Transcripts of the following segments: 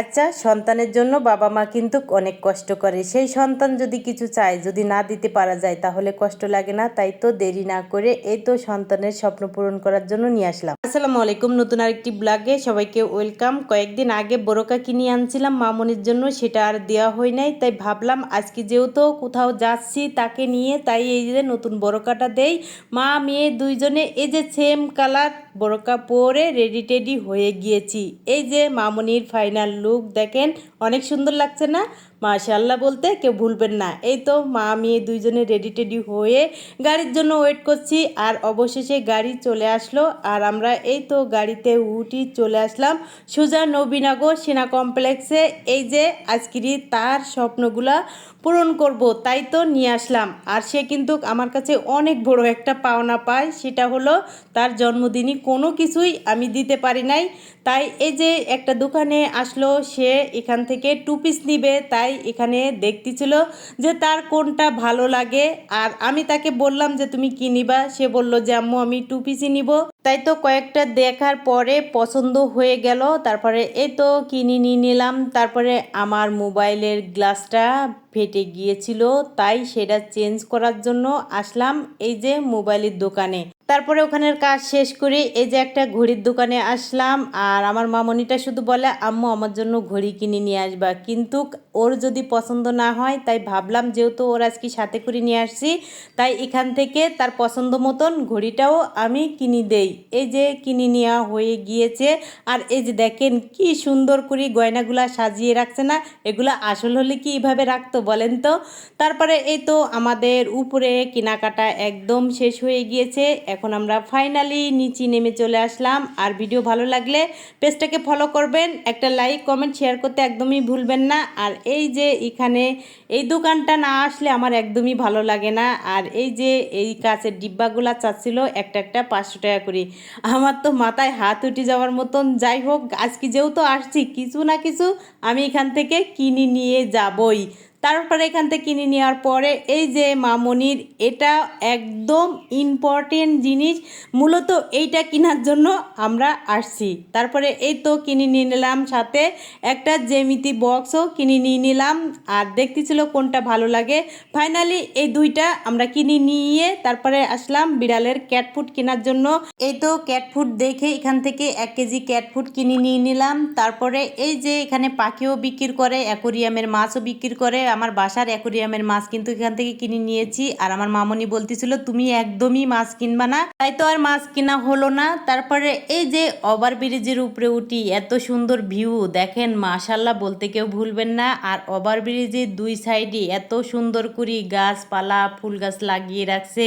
আচ্ছা সন্তানের জন্য বাবা মা কিন্তু অনেক কষ্ট করে। সেই সন্তান যদি কিছু চায়, যদি না দিতে পারা যায়, তাহলে কষ্ট লাগে না। তাই তো দেরি না করে এই তো সন্তানের স্বপ্ন পূরণ করার জন্য নিয়ে আসলাম। আসসালামু আলাইকুম, নতুন আরেকটি ব্লগে সবাইকে ওয়েলকাম। কয়েকদিন আগে বোরকা কিনে আনছিলাম মামনির জন্য, সেটা আর দেওয়া হয় নাই। তাই ভাবলাম, আজকে যেহেতু কোথাও যাচ্ছি তাকে নিয়ে, তাই এই যে নতুন বোরকাটা দেই। মা, মেয়ে দুইজনে, এই যে সেম কালার বোরকা পরে রেডি টেডি হয়ে গিয়েছি। এই যে মামনির ফাইনাল লুক দেখেন, অনেক সুন্দর লাগছে না? মাশাল্লাহ বলতে কেউ ভুলবেন না। এই তো মা, মেয়ে দুইজনে রেডি টেডি হয়ে গাড়ির জন্য ওয়েট করছি। আর অবশেষে গাড়ি চলে আসলো। আর আমরা এই তো গাড়িতে উঠি, চলে আসলাম সুজা নবীনগর সেনা কমপ্লেক্সে এই যে আজকেরই তার স্বপ্নগুলা পূরণ করব, তাই তো নিয়ে আসলাম। আর সে কিন্তু আমার কাছে অনেক বড় একটা পাওনা পায়, সেটা হলো তার জন্মদিনই কোনো কিছুই আমি দিতে পারি নাই। তাই এই যে একটা দোকানে আসলো, সে এখান থেকে টু পিস নিবে। তাই এখানে দেখতেছিল যে তার কোনটা ভালো লাগে। আর আমি তাকে বললাম যে, তুমি কি নিবা? সে বলল যে, আম্মু, আমি টু পিসই নিব। তাই তো কয়েকটা দেখার পরে পছন্দ হয়ে গেল। তারপরে এই তো কিনে নিয়ে নিলাম। তারপরে আমার মোবাইলের গ্লাসটা ফেটে গিয়েছিল। তাই সেটা চেঞ্জ করার জন্য আসলাম এই যে মোবাইলের দোকানে। তারপরে ওখানের কাজ শেষ করে। এই যে একটা ঘড়ির দোকানে আসলাম আর আমার মামনিটা শুধু বলে, আম্মু, আমার জন্য ঘড়ি কিনে নিয়ে আসবা। কিন্তু ওর যদি পছন্দ না হয়, তাই ভাবলাম যেহেতু ওর আজকে সাথে করে নিয়ে আসছি, তাই এখান থেকে তার পছন্দ মতন ঘড়িটাও আমি কিনে দেই। এই যে কিনে নেওয়া হয়ে গিয়েছে। আর এই যে দেখেন কি সুন্দর করে গয়নাগুলা সাজিয়ে রাখছে না? এগুলা আসল হলে কি এইভাবে রাখতো বলেন তো? তারপরে এই তো আমাদের উপরে কেনাকাটা একদম শেষ হয়ে গিয়েছে। এখন আমরা ফাইনালি নিচে নেমে চলে আসলাম। আর ভিডিও ভালো লাগলে পেজটাকে ফলো করবেন, একটা লাইক কমেন্ট শেয়ার করতে একদমই ভুলবেন না। আর এই যে এখানে এই দোকানটা না আসলে আমার একদমই ভালো লাগে না। আর এই যে এই কাঁচের ডিব্বাগুলা চাচ্ছিল একটা একটা পাঁচশো টাকা করে। আমার তো মাথায় হাত উঠে যাওয়ার মতন। যাই হোক, আজকে যেহেতু আসছি, কিছু না কিছু আমি এখান থেকে কিনে নিয়ে যাবই। তারপরে এখান থেকে কিনে নেওয়ার পরে এই যে মামনির, এটা একদম ইম্পর্টেন্ট জিনিস। মূলত এইটা কেনার জন্য আমরা আসছি। তারপরে এই তো কিনে নিয়ে নিলাম সাথে একটা জেমিতি বক্সও কিনে নিয়ে নিলাম। আর দেখতেছিল কোনটা ভালো লাগে। ফাইনালি এই দুইটা আমরা কিনে নিয়ে তারপরে আসলাম বিড়ালের ক্যাট ফুড কেনার জন্য। এই তো ক্যাট ফুড দেখে এখান থেকে এক কেজি ক্যাট ফুড কিনে নিয়ে নিলাম। তারপরে এই যে এখানে পাখিও বিক্রি করে অ্যাকোরিয়ামের মাছও বিক্রি করে। আমার বাসার অ্যাকোরিয়ামের মাছ কিন্তু এখান থেকে কিনে নিয়েছি। আর আমার মামনি বলতেছিল, তুমি একদমই মাছ কিনবা না। তাই তো আর মাছ কিনা হলো না। তারপরে এই যে ওভার ব্রিজের উপরে উঠি, এত সুন্দর ভিউ। দেখেন মাশাল্লাহ বলতে কেউ ভুলবেন না। আর ওভার ব্রিজের দুই সাইডে এত সুন্দর করে গাছপালা, ফুল গাছ লাগিয়ে রাখছে।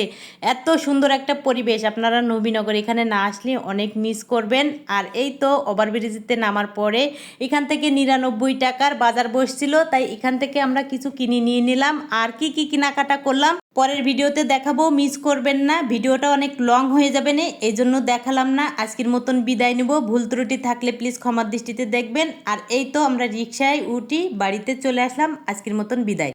এত সুন্দর একটা পরিবেশ। আপনারা নবীনগর এখানে না আসলে অনেক মিস করবেন। আর এই তো ওভার ব্রিজেতে নামার পরে এখান থেকে নিরানব্বই টাকার বাজার বসছিল। তাই এখান থেকে আমরা কিছু কিনে নিয়ে নিলাম। আর কি কি কেনাকাটা করলাম, পরের ভিডিওতে দেখাবো। মিস করবেন না, ভিডিওটা অনেক লং হয়ে যাবে না এই জন্য দেখালাম না। আজকের মতন বিদায় নেব। ভুল ত্রুটি থাকলে প্লিজ ক্ষমার দৃষ্টিতে দেখবেন। আর এই তো আমরা রিক্সায় উঠি, বাড়িতে চলে আসলাম। আজকের মতন বিদায়।